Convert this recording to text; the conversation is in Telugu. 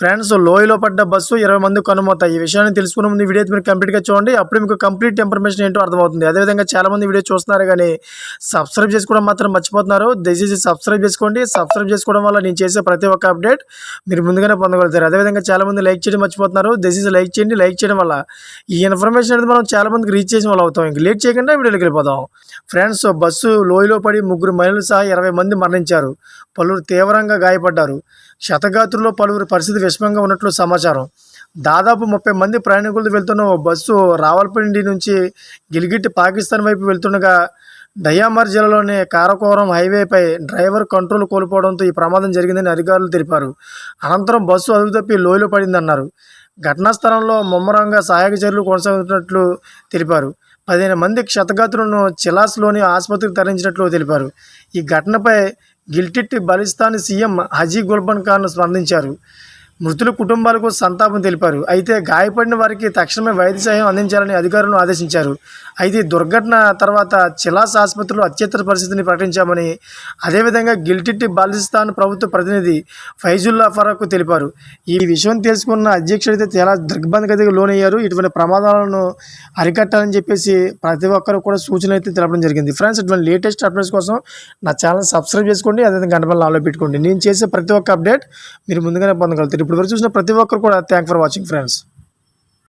ఫ్రెండ్స్ లోయలో పడ్డ బస్సు ఇరవై మంది కనుమవుతాయి ఈ విషయాన్ని తెలుసుకున్న ముందు వీడియో మీరు కంప్లీట్గా చూడండి. అప్పుడు మీకు కంప్లీట్ ఇన్ఫర్మేషన్ ఏంటో అర్థమవుతుంది. అదేవిధంగా చాలా మంది వీడియో చూస్తున్నారు కానీ సబ్స్క్రైబ్ చేసుకోవడం మాత్రం మర్చిపోతున్నారు. దయచేసి సబ్స్క్రైబ్ చేసుకోండి. సబ్స్క్రైబ్ చేసుకోవడం వల్ల నేను చేసే ప్రతి ఒక్క అప్డేట్ మీరు ముందుగానే పొందగలుగుతారు. అదేవిధంగా చాలా మంది లైక్ చేయడం మర్చిపోతున్నారు. దయచేసి లైక్ చేయండి. లైక్ చేయడం వల్ల ఈ ఇన్ఫర్మేషన్ అనేది మనం చాలా మందికి రీచ్ చేసిన వాళ్ళు అవుతాం. ఇంక లేట్ చేయకుండా వీడియోకి వెళ్ళిపోదాం. ఫ్రెండ్స్ బస్సు లోయలో పడి ముగ్గురు మహిళలు సహా ఇరవై మంది మరణించారు. పలువురు తీవ్రంగా గాయపడ్డారు. శతగాత్రులో పలువురు పరిస్థితి విషమంగా ఉన్నట్లు సమాచారం. దాదాపు ముప్పై మంది ప్రయాణికులు వెళ్తున్న ఓ బస్సు రావల్పిండి నుంచి గిలిగిట్టి పాకిస్తాన్ వైపు వెళ్తుండగా దయామర్ జిల్లాలోని కారకోరం హైవేపై డ్రైవర్ కంట్రోల్ కోల్పోవడంతో ఈ ప్రమాదం జరిగిందని అధికారులు తెలిపారు. అనంతరం బస్సు అదుపు తప్పి లోయలో పడిందన్నారు. ఘటనా స్థలంలో ముమ్మరంగా సహాయక చర్యలు కొనసాగుతున్నట్లు తెలిపారు. పదిహేను మంది క్షతగాతులను చిలాస్లోని ఆసుపత్రికి తరలించినట్లు తెలిపారు. ఈ ఘటనపై గిల్టిట్ బలిస్తాన్ సీఎం హజీ గుల్బన్ ఖాన్ స్పందించారు. మృతుల కుటుంబాలకు సంతాపం తెలిపారు. అయితే గాయపడిన వారికి తక్షణమే వైద్య సహాయం అందించాలని అధికారులను ఆదేశించారు. అయితే దుర్ఘటన తర్వాత చిలాస్ ఆసుపత్రిలో అత్యుత్తర పరిస్థితిని ప్రకటించామని అదేవిధంగా గిల్టిట్టి బాలిస్తాన్ ప్రభుత్వ ప్రతినిధి ఫైజుల్లా ఫరాక్ తెలిపారు. ఈ విషయం తెలుసుకున్న అధ్యక్షుడు అయితే చాలా దిగ్బంధగతికి లోనయ్యారు. ఇటువంటి ప్రమాదాలను అరికట్టాలని చెప్పేసి ప్రతి ఒక్కరు కూడా సూచనలు అయితే తెలపడం జరిగింది. ఫ్రెండ్స్ ఇటువంటి లేటెస్ట్ అప్డేట్స్ కోసం నా ఛానల్ సబ్స్క్రైబ్ చేసుకోండి అదేవిధంగా గంట పనులు ఆలో పెట్టుకోండి. నేను చేసే ప్రతి ఒక్క అప్డేట్ మీరు ముందుగానే పొందగలుగుతారు. ఇప్పుడు వరకు చూసిన ప్రతి ఒక్కరు కూడా థ్యాంక్ ఫర్ వాచింగ్ ఫ్రెండ్స్